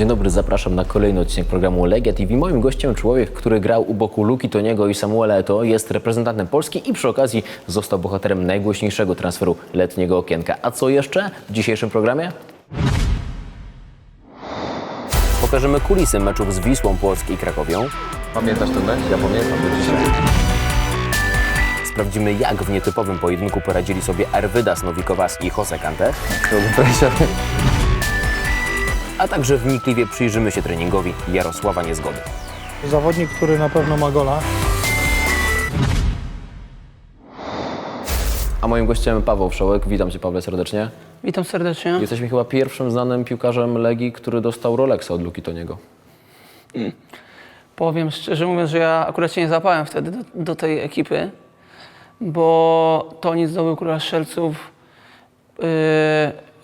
Dzień dobry, zapraszam na kolejny odcinek programu Legia TV. Moim gościem człowiek, który grał u boku Luki Toniego i Samuela Eto'o, jest reprezentantem Polski i przy okazji został bohaterem najgłośniejszego transferu letniego okienka. A co jeszcze w dzisiejszym programie? Pokażemy kulisy meczów z Wisłą Płocki i Krakowią. Pamiętasz ten mecz? Ja pamiętam do dzisiaj. Sprawdzimy, jak w nietypowym pojedynku poradzili sobie Arvydas Nowikowas i Jose Kante. A także wnikliwie przyjrzymy się treningowi Jarosława Niezgody. Zawodnik, który na pewno ma gola. A moim gościem Paweł Wszołek. Witam Cię Pawle serdecznie. Witam serdecznie. Jesteśmy chyba pierwszym znanym piłkarzem Legii, który dostał Rolexa od Luki Toniego. Powiem szczerze mówiąc, że ja akurat się nie zapałem wtedy do, do tej ekipy, bo Toni zdobył Króla Strzelców yy,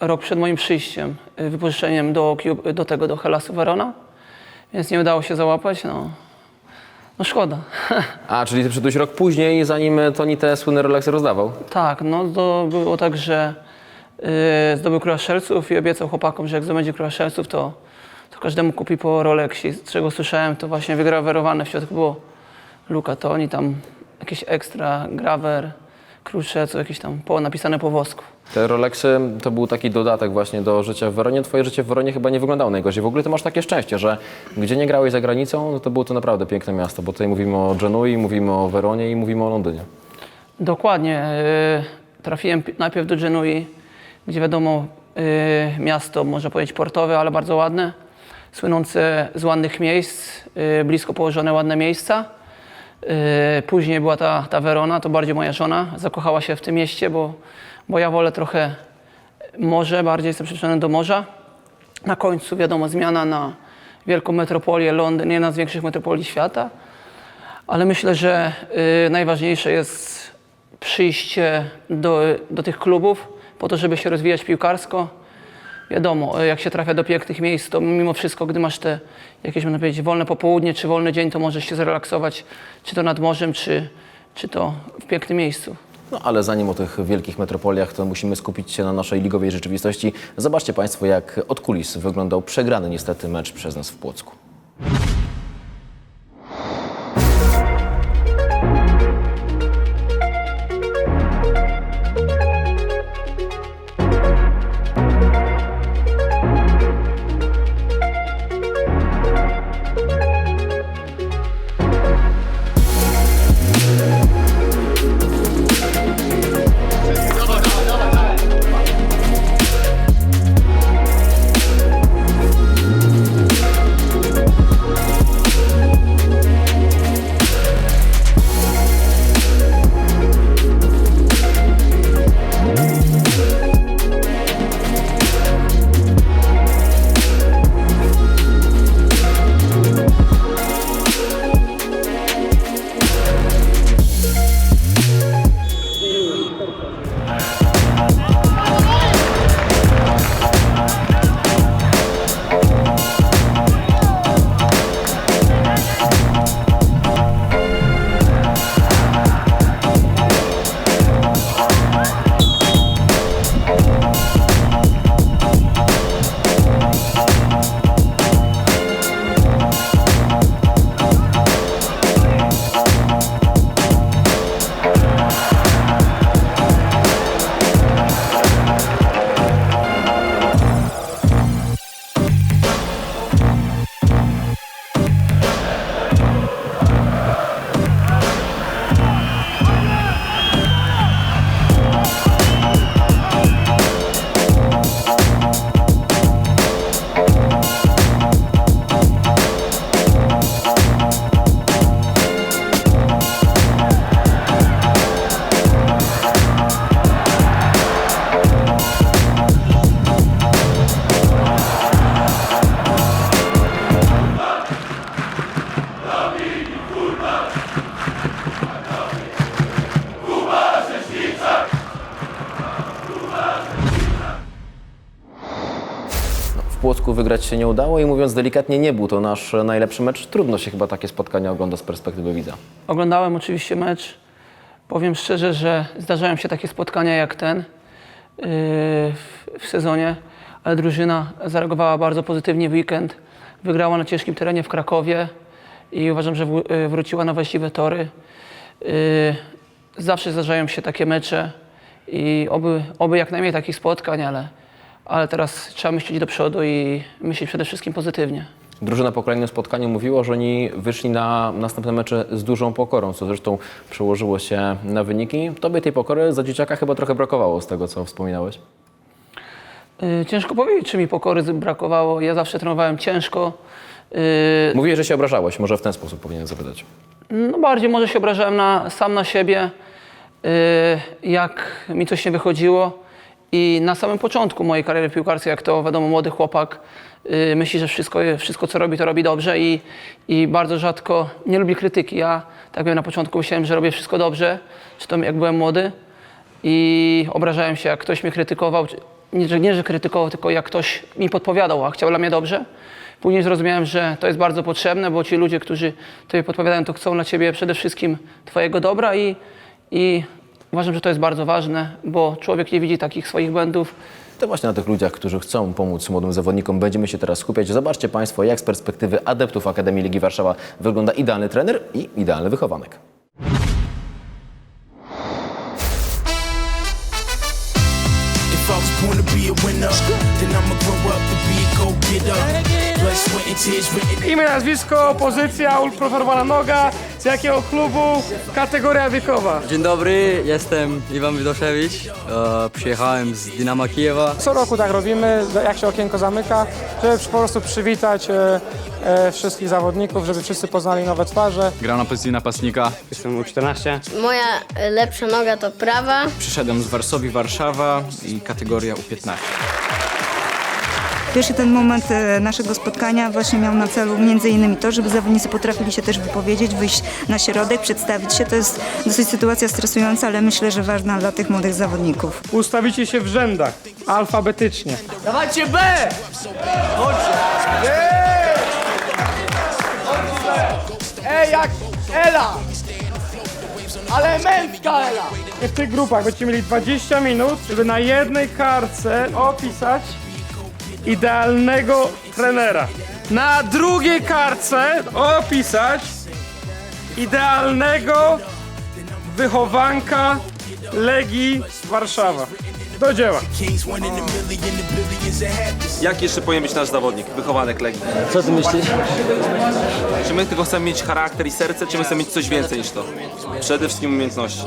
rok przed moim przyjściem, yy, wypożyczeniem do, do tego, do Helasu Verona, więc nie udało się załapać, no, no szkoda. A, czyli Ty przyszedłeś rok później, zanim Toni te słynne Rolexy rozdawał. tak, no to było tak, że yy, zdobył Króla Strzelców i obiecał chłopakom, że jak zdobędzie Króla Strzelców, to, to każdemu kupi po Rolexie. Z czego słyszałem, to właśnie wygrawerowane w środku było Luka Toni, tam jakieś ekstra, grawer, Król Strzelców, jakieś tam po, napisane po włosku. Te Rolexy to był taki dodatek właśnie do życia w Weronie. Twoje życie w Weronie chyba nie wyglądało najgorzej. W ogóle Ty masz takie szczęście, że gdzie nie grałeś za granicą, no to było to naprawdę piękne miasto, bo tutaj mówimy o Genui, mówimy o Weronie i mówimy o Londynie. Dokładnie. y, Trafiłem pi- najpierw do Genui, gdzie wiadomo, y, miasto, można powiedzieć portowe, ale bardzo ładne, słynące z ładnych miejsc, y, blisko położone ładne miejsca. Później była ta, ta Verona, to bardziej moja żona zakochała się w tym mieście, bo, bo ja wolę trochę morze, bardziej jestem przyczyniony do morza. Na końcu wiadomo zmiana na wielką metropolię Londyn, jedna z większych metropolii świata. Ale myślę, że y, najważniejsze jest przyjście do, do tych klubów po to, żeby się rozwijać piłkarsko. Wiadomo, y, jak się trafia do pięknych miejsc, to mimo wszystko, gdy masz te jakieś, można powiedzieć, wolne popołudnie czy wolny dzień, to możesz się zrelaksować, czy to nad morzem, czy, czy to w pięknym miejscu. No ale zanim o tych wielkich metropoliach, to musimy skupić się na naszej ligowej rzeczywistości. Zobaczcie Państwo, jak od kulis wyglądał przegrany niestety mecz przez nas w Płocku. Wygrać się nie udało i mówiąc delikatnie, nie był to nasz najlepszy mecz. Trudno się chyba takie spotkania ogląda z perspektywy widza. Oglądałem oczywiście mecz. Powiem szczerze, że zdarzają się takie spotkania jak ten yy, w, sezonie, ale drużyna zareagowała bardzo pozytywnie w weekend. Wygrała na ciężkim terenie w Krakowie i uważam, że wł- y, wróciła na właściwe tory. Y, Zawsze zdarzają się takie mecze i oby, oby jak najmniej takich spotkań, ale, ale teraz trzeba myśleć do przodu i myśleć przede wszystkim pozytywnie. Drużyna po kolejnym spotkaniu mówiła, że oni wyszli na następne mecze z dużą pokorą, co zresztą przełożyło się na wyniki. Tobie tej pokory za dzieciaka chyba trochę brakowało z tego, co wspominałeś. Y, Ciężko powiedzieć, czy mi pokory brakowało. Ja zawsze trenowałem ciężko. Y, Mówiłeś, że się obrażałeś, może w ten sposób powinien zapytać. No bardziej może się obrażałem na, sam na siebie, y, jak mi coś nie wychodziło. I na samym początku mojej kariery piłkarskiej, jak to wiadomo, młody chłopak y, myśli, że wszystko, wszystko co robi, to robi dobrze i, i bardzo rzadko nie lubi krytyki. Ja tak jak na początku myślałem, że robię wszystko dobrze, czy to jak byłem młody i obrażałem się, jak ktoś mnie krytykował. Nie, że, nie, że krytykował, tylko jak ktoś mi podpowiadał, a chciał dla mnie dobrze. Później zrozumiałem, że to jest bardzo potrzebne, bo ci ludzie, którzy tobie podpowiadają, to chcą dla ciebie przede wszystkim twojego dobra i, i uważam, że to jest bardzo ważne, bo człowiek nie widzi takich swoich błędów. To właśnie na tych ludziach, którzy chcą pomóc młodym zawodnikom, będziemy się teraz skupiać. Zobaczcie Państwo, jak z perspektywy adeptów Akademii Ligi Warszawa wygląda idealny trener i idealny wychowanek. Imię, nazwisko, pozycja, ultraformowana noga, z jakiego klubu, kategoria wiekowa. Dzień dobry, jestem Iwan Widoszewicz. E, przyjechałem z Dynama Kijewa. Co roku tak robimy, jak się okienko zamyka, żeby po prostu przywitać e, e, wszystkich zawodników, żeby wszyscy poznali nowe twarze. Gram na pozycji napastnika. Jestem U14. Moja e, lepsza noga to prawa. Przyszedłem z Warszawi, Warszawa i kategoria U15. Pierwszy ten moment e, naszego spotkania właśnie miał na celu między innymi to, żeby zawodnicy potrafili się też wypowiedzieć, wyjść na środek, przedstawić się. To jest dosyć sytuacja stresująca, ale myślę, że ważna dla tych młodych zawodników. Ustawicie się w rzędach, alfabetycznie. Dawajcie B! Ej, jak Ela! Ale męska Ela! W tych grupach będziecie mieli 20 minut, żeby na jednej kartce opisać idealnego trenera. Na drugiej kartce opisać idealnego wychowanka Legii Warszawa. Do dzieła. Jak jeszcze powinien być nasz zawodnik, wychowanek Legii? Co ty myślisz? Czy my tylko chcemy mieć charakter i serce, czy my chcemy mieć coś więcej niż to? Przede wszystkim umiejętności.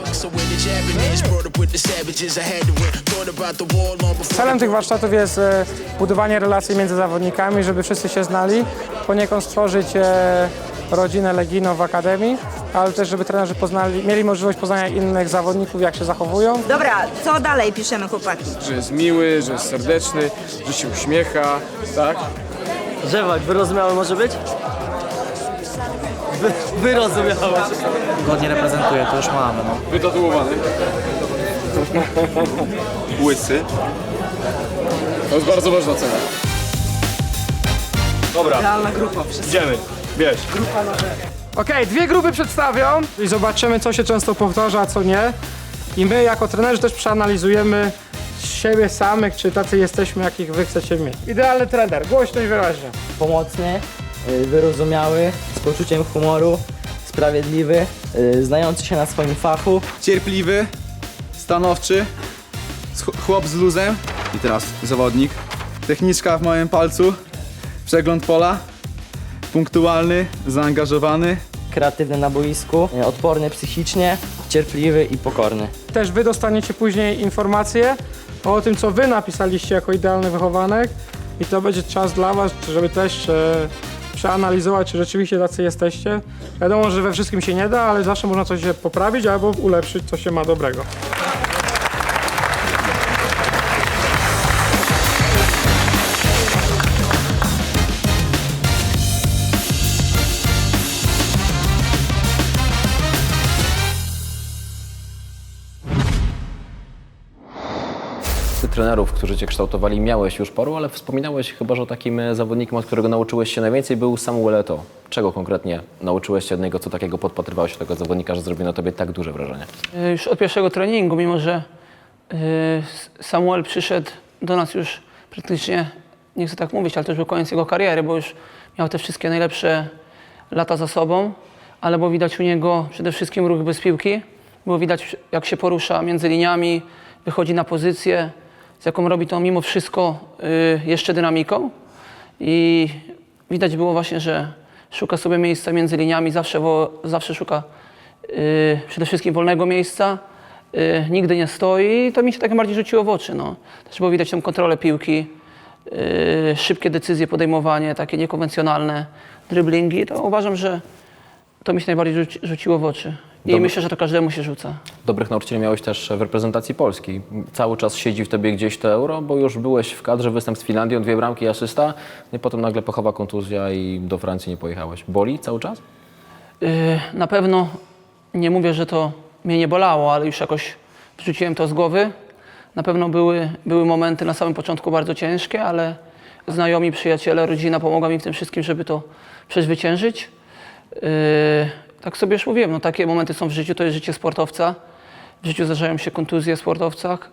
Celem tych warsztatów jest e, budowanie relacji między zawodnikami, żeby wszyscy się znali, poniekąd stworzyć e, rodzinę Legino w Akademii, ale też żeby trenerzy poznali, mieli możliwość poznania innych zawodników, jak się zachowują. Dobra, co dalej piszemy chłopaki? Że jest miły, że jest serdeczny, że się uśmiecha, tak? Rzewak, wyrozumiały może być? Wy, wyrozumiały. Godnie reprezentuję, to już mamy. No. Wytatuowany. Łysy. To jest bardzo ważna cena. Idealna grupa. Idziemy, bierz. Okej, dwie grupy przedstawią i zobaczymy, co się często powtarza, a co nie. I my jako trenerzy też przeanalizujemy siebie samych, czy tacy jesteśmy, jakich wy chcecie mieć. Idealny trener, głośno i wyraźnie. Pomocny, y, wyrozumiały, z poczuciem humoru, sprawiedliwy, y, znający się na swoim fachu. Cierpliwy, stanowczy, ch- chłop z luzem. I teraz zawodnik. Techniczka w moim palcu, przegląd pola, punktualny, zaangażowany. Kreatywny na boisku, y, odporny psychicznie, cierpliwy i pokorny. Też wy dostaniecie później informacje o tym, co wy napisaliście jako idealny wychowanek i to będzie czas dla was, żeby też e, przeanalizować, czy rzeczywiście tacy jesteście. Wiadomo, że we wszystkim się nie da, ale zawsze można coś się poprawić albo ulepszyć, co się ma dobrego. Trenerów, którzy Cię kształtowali, miałeś już paru, ale wspominałeś chyba, że takim e, zawodnikiem, od którego nauczyłeś się najwięcej, był Samuel Eto'o. Czego konkretnie nauczyłeś się od niego, co takiego podpatrywałeś od tego zawodnika, że zrobił na Tobie tak duże wrażenie? Y, Już od pierwszego treningu, mimo że y, Samuel przyszedł do nas już praktycznie, nie chcę tak mówić, ale to już był koniec jego kariery, bo już miał te wszystkie najlepsze lata za sobą, ale było widać u niego przede wszystkim ruch bez piłki. Było widać, jak się porusza między liniami, wychodzi na pozycję, z jaką robi to mimo wszystko y, jeszcze dynamiką. I widać było właśnie, że szuka sobie miejsca między liniami, zawsze, wo, zawsze szuka y, przede wszystkim wolnego miejsca, y, nigdy nie stoi i to mi się tak bardziej rzuciło w oczy. No. Też było widać tą kontrolę piłki, y, szybkie decyzje, podejmowanie, takie niekonwencjonalne driblingi. To uważam, że to mi się najbardziej rzuci, rzuciło w oczy. I myślę, że to każdemu się rzuca. Dobrych nauczycieli miałeś też w reprezentacji Polski. Cały czas siedzi w tobie gdzieś to euro, bo już byłeś w kadrze, występ z Finlandią, dwie bramki, asysta, no i potem nagle pechowa kontuzja i do Francji nie pojechałeś. Boli cały czas? Y, Na pewno nie mówię, że to mnie nie bolało, ale już jakoś wrzuciłem to z głowy. Na pewno były, były momenty na samym początku bardzo ciężkie, ale znajomi, przyjaciele, rodzina pomogła mi w tym wszystkim, żeby to przezwyciężyć. Yy, tak sobie już mówiłem, no takie momenty są w życiu, to jest życie sportowca. W życiu zdarzają się kontuzje w sportowcach.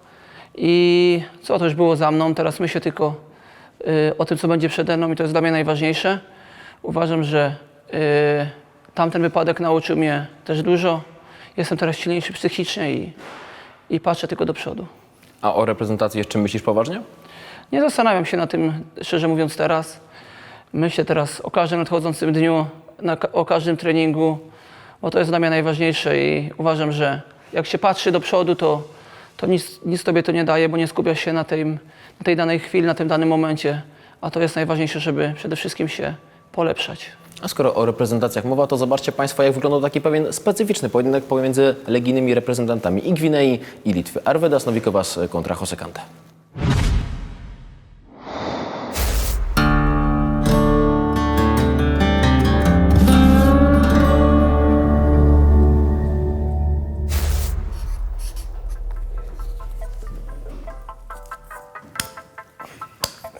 I co, to już było za mną, teraz myślę tylko y, o tym, co będzie przede mną i to jest dla mnie najważniejsze. Uważam, że y, tamten wypadek nauczył mnie też dużo. Jestem teraz silniejszy psychicznie i, i patrzę tylko do przodu. A o reprezentacji jeszcze myślisz poważnie? Nie zastanawiam się na tym, szczerze mówiąc, teraz. Myślę teraz o każdym nadchodzącym dniu, na, o każdym treningu, bo to jest dla mnie najważniejsze i uważam, że jak się patrzy do przodu, to, to nic, nic tobie to nie daje, bo nie skupiasz się na, tym, na tej danej chwili, na tym danym momencie. A to jest najważniejsze, żeby przede wszystkim się polepszać. A skoro o reprezentacjach mowa, to zobaczcie Państwo, jak wyglądał taki pewien specyficzny pojedynek pomiędzy legijnymi reprezentantami i Gwinei, i Litwy. Arvedas Nowikowas kontra Jose Kante.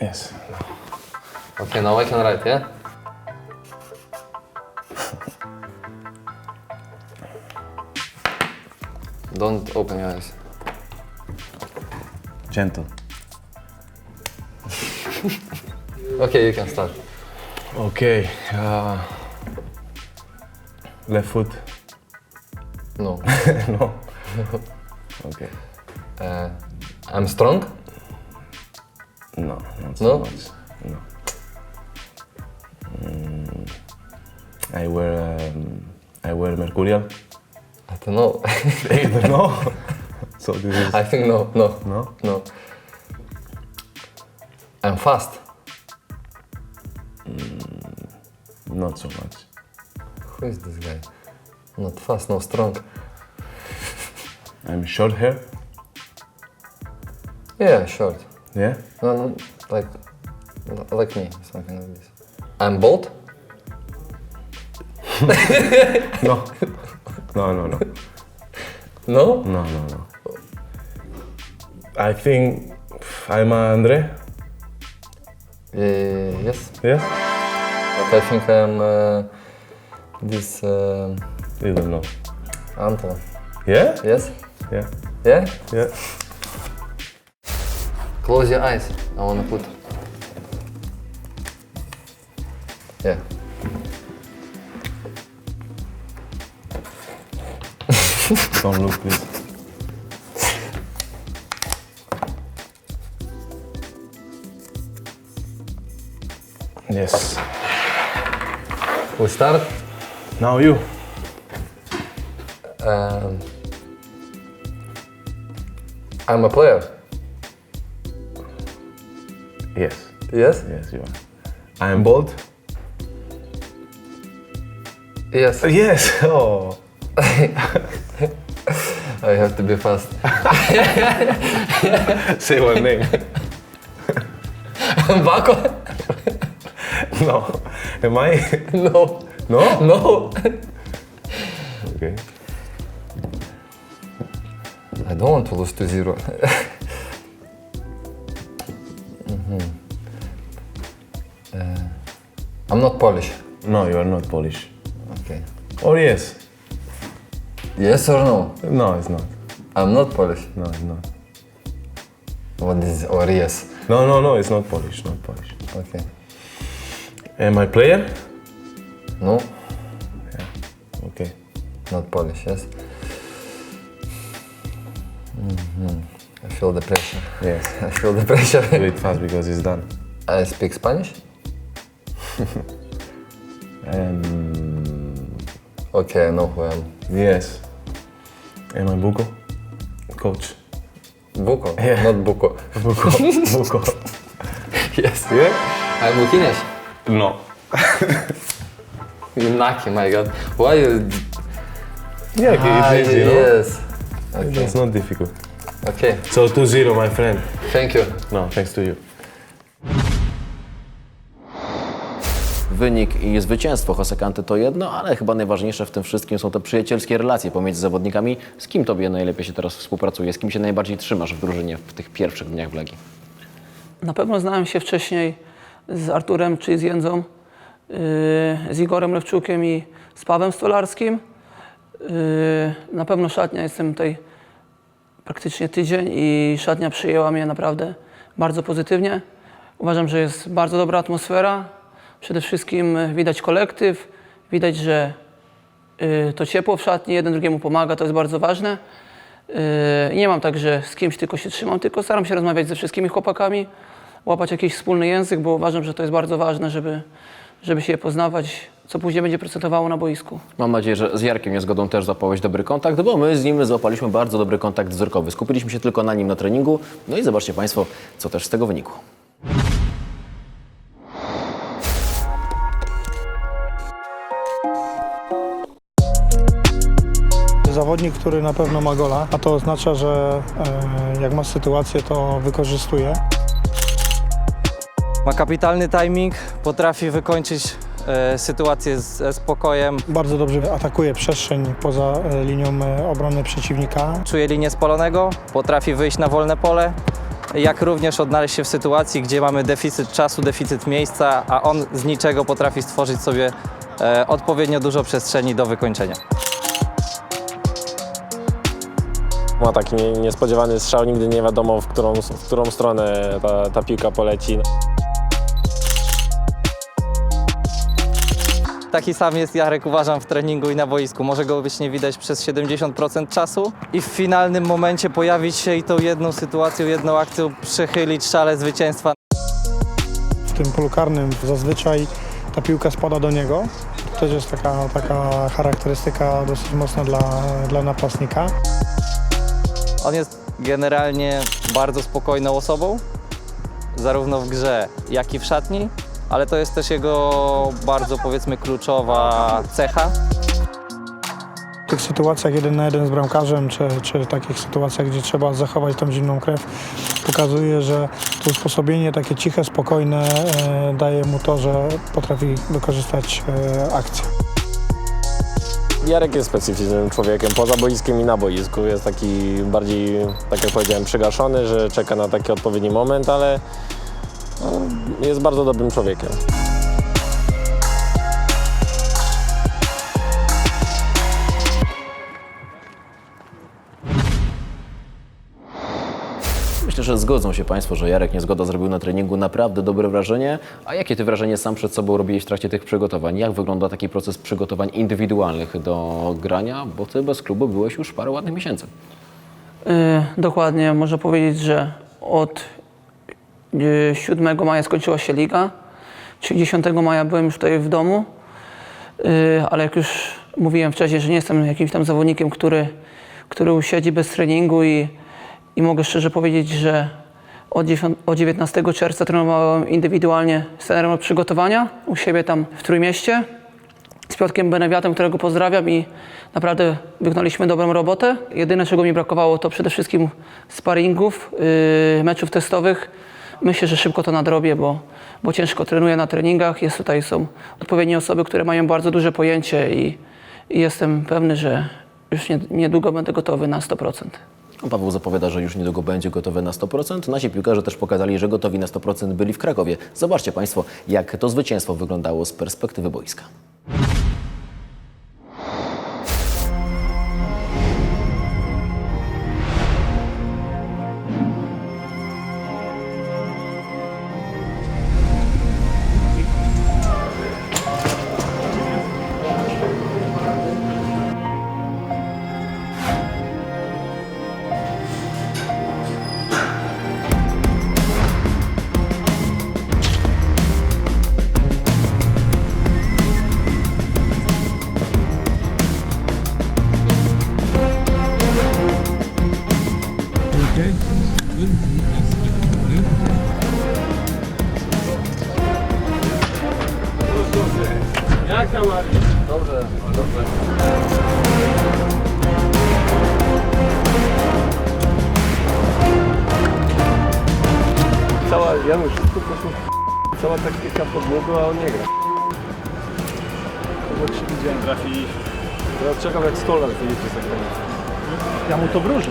Yes. Okay, now I can write, yeah? Don't open your eyes. Gentle. Okay, you can start. Okay. Uh, left foot. No. no. Okay. Uh, I'm strong. No, not No? so much. No. Mm, I wear um, I wear mercurial. I don't know. no. so this is I think no, no, no. no. I'm fast. Not so much. Who is this guy? Not fast, no strong. I'm short hair. Yeah, short. Yeah. No, no, like, like me, something like this. I'm bald. No. no, no, no, No. no, no, no. I think I'm Andre. Uh, yes. Yes. But I think I'm uh, this uh, You don't know. Anton. Yeah. Yes. Yeah. Yeah. Yeah. Close your eyes. I wanna put. Yeah. Don't look, please. Yes. We start. Now you. Um, I'm a player. Yes. Yes. Yes, you are. I am bald. Yes. Uh, yes. Oh. I have to be fast. Say one name. Bako? no. Am I? No. No. No. Okay. I don't want to lose to zero. I'm not Polish. No, you are not Polish. Okay. Or yes. Yes or no? No, it's not. I'm not Polish. No, it's not. What is or yes? No, no, no, it's not Polish, not Polish. Okay. Am I player? No, Okay. not Polish, yes. Mhm. I feel the pressure. Yes. I feel the pressure. Do it fast because it's done. I speak Spanish? Um, Okay, I know who I am. yes. Am I Buko? Coach. Buko, Yeah. not Buko. Buko. Buko. yes. Yeah? I'm Lukiniash. No. You lucky, my god. Why you... Yeah, Ah, it's easy, no? yes. Okay. It's not difficult. okay, So 2-0, my friend. thank you. No, thanks to you. Wynik i zwycięstwo Hosekanty to jedno, ale chyba najważniejsze w tym wszystkim są te przyjacielskie relacje pomiędzy zawodnikami. Z kim tobie najlepiej się teraz współpracuje? Z kim się najbardziej trzymasz w drużynie w tych pierwszych dniach w Legii? Na pewno znałem się wcześniej z Arturem czy z Jędzą, yy, z Igorem Lewczukiem i z Pawem Stolarskim. Yy, na pewno szatnia jestem tutaj praktycznie tydzień i szatnia przyjęła mnie naprawdę bardzo pozytywnie. Uważam, że jest bardzo dobra atmosfera. Przede wszystkim widać kolektyw, widać, że yy, to ciepło w szatni, jeden drugiemu pomaga, to jest bardzo ważne. Yy, Nie mam tak, że z kimś tylko się trzymam, tylko staram się rozmawiać ze wszystkimi chłopakami, łapać jakiś wspólny język, bo uważam, że to jest bardzo ważne, żeby, żeby się poznawać, co później będzie procentowało na boisku. Mam nadzieję, że z Jarkiem Niezgodą też złapałeś dobry kontakt, bo my z nim złapaliśmy bardzo dobry kontakt wzrokowy. Skupiliśmy się tylko na nim na treningu, no i zobaczcie Państwo, co też z tego wynikło. Zawodnik, który na pewno ma gola, a to oznacza, że e, jak ma sytuację, to wykorzystuje. Ma kapitalny timing, potrafi wykończyć e, sytuację z, ze spokojem, Bardzo dobrze atakuje przestrzeń poza e, linią e, obrony przeciwnika. czuje linię spalonego, potrafi wyjść na wolne pole, jak również odnaleźć się w sytuacji, gdzie mamy deficyt czasu, deficyt miejsca, a on z niczego potrafi stworzyć sobie odpowiednio dużo przestrzeni do wykończenia. Ma taki nie- niespodziewany strzał, nigdy nie wiadomo, w którą, w którą stronę ta, ta piłka poleci. Taki sam jest Jarek, uważam, w treningu i na boisku. Może go być nie widać przez 70% czasu i w finalnym momencie pojawić się i tą jedną sytuacją, jedną akcją przechylić szale zwycięstwa. W tym polu karnym zazwyczaj ta piłka spada do niego. To też jest taka, taka charakterystyka dosyć mocna dla, dla napastnika. On jest generalnie bardzo spokojną osobą, zarówno w grze, jak i w szatni, ale to jest też jego bardzo, powiedzmy, kluczowa cecha. W tych sytuacjach jeden na jeden z bramkarzem, czy, czy takich sytuacjach, gdzie trzeba zachować tą zimną krew, pokazuje, że to usposobienie takie ciche, spokojne e, daje mu to, że potrafi wykorzystać e, akcję. Jarek jest specyficznym człowiekiem, poza boiskiem i na boisku. Jest taki bardziej, tak jak powiedziałem, przygaszony, że czeka na taki odpowiedni moment, ale no, jest bardzo dobrym człowiekiem. Że zgodzą się Państwo, że Jarek Niezgoda zrobił na treningu naprawdę dobre wrażenie. A jakie Ty wrażenie sam przed sobą robiłeś w trakcie tych przygotowań? Jak wygląda taki proces przygotowań indywidualnych do grania? Bo Ty bez klubu byłeś już parę ładnych miesięcy. Yy, dokładnie, można powiedzieć, że od yy, 7 maja skończyła się liga, czyli 10 maja byłem już tutaj w domu, yy, ale jak już mówiłem wcześniej, że nie jestem jakimś tam zawodnikiem, który, który usiedzi bez treningu i, i mogę szczerze powiedzieć, że od, 9, od 19 czerwca trenowałem indywidualnie z trenerem przygotowania u siebie tam w Trójmieście z Piotrkiem Benewiatem, którego pozdrawiam i naprawdę wykonaliśmy dobrą robotę. Jedyne, czego mi brakowało, to przede wszystkim sparingów, yy, meczów testowych. Myślę, że szybko to nadrobię, bo, bo ciężko trenuję na treningach. Jest tutaj są odpowiednie osoby, które mają bardzo duże pojęcie i, i jestem pewny, że już nie, niedługo będę gotowy na 100%. No, Paweł zapowiada, że już niedługo będzie gotowy na 100%. Nasi piłkarze też pokazali, że gotowi na 100% byli w Krakowie. Zobaczcie Państwo, jak to zwycięstwo wyglądało z perspektywy boiska. Cała, Janusz, to po prostu cała taktyka podłogu, a on nie gra. Bo ci widziałem trafiliśmy. Teraz czekam jak stolar wyjedzie za granicę. Ja mu to wróżę.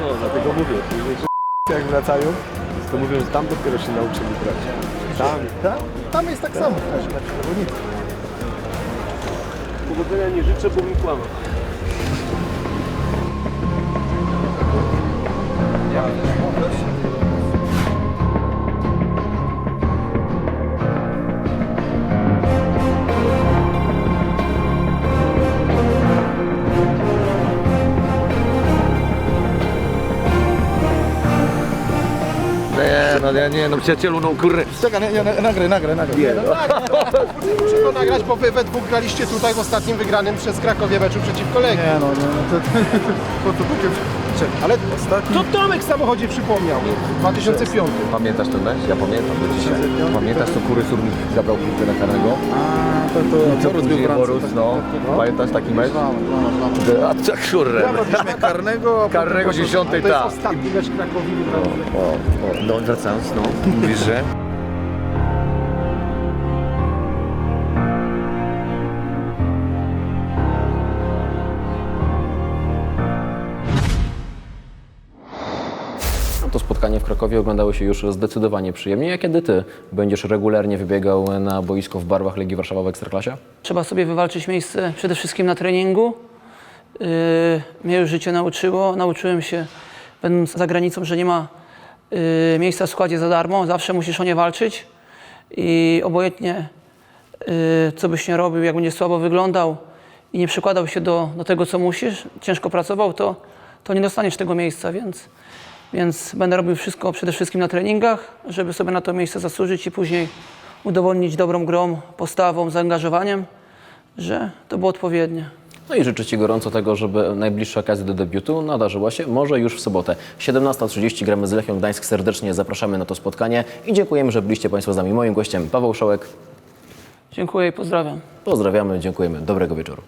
No, dlatego mówię. Jak wracają, to mówią, że tam dopiero się nauczyli grać. Tam, tam, tam jest tak samo. Powodzenia nie życzę, bo mi kłamał. Nie, no nie, no przyjacielu, no kurde. Czekaj, nie, nie, nagraj, nagraj, nagraj. Nie, no, Muszę to nagrać, bo wy we dwóch graliście tutaj w ostatnim wygranym przez Krakowie meczu przeciwko Legii. Nie no, nie, no to... Po co takie... Czekaj, Ale to Tomek w samochodzie przypomniał. 2005. Pamiętasz ten mecz? Ja pamiętam do dzisiaj. Pamiętasz, co Kury Surnik zabrał piłkę na karnego? A, to, to, Co rozbił Borus, no. Pamiętasz taki mecz? A co. Prowadziliśmy karnego. Karnego potem- dziesiątej, To jest tak. ostatni mecz Krakowiny. O, o, no wracając, no. Mówisz, że? Spotkanie w Krakowie oglądało się już zdecydowanie przyjemniej. A kiedy ty będziesz regularnie wybiegał na boisko w barwach Legii Warszawa w Ekstraklasie? Trzeba sobie wywalczyć miejsce przede wszystkim na treningu. Yy, mnie już życie nauczyło. Nauczyłem się, będąc za granicą, że nie ma yy, miejsca w składzie za darmo. Zawsze musisz o nie walczyć. I obojętnie, yy, co byś nie robił, jak będziesz słabo wyglądał i nie przykładał się do, do tego, co musisz, ciężko pracował, to, to nie dostaniesz tego miejsca, więc, więc będę robił wszystko przede wszystkim na treningach, żeby sobie na to miejsce zasłużyć i później udowodnić dobrą grą, postawą, zaangażowaniem, że to było odpowiednie. No i życzę Ci gorąco tego, żeby najbliższa okazja do debiutu nadarzyła się może już w sobotę. 17.30 gramy z Lechią Gdańsk. Serdecznie zapraszamy na to spotkanie i dziękujemy, że byliście Państwo z nami. Moim gościem Paweł Szołek. Dziękuję i pozdrawiam. Pozdrawiamy, dziękujemy. Dobrego wieczoru.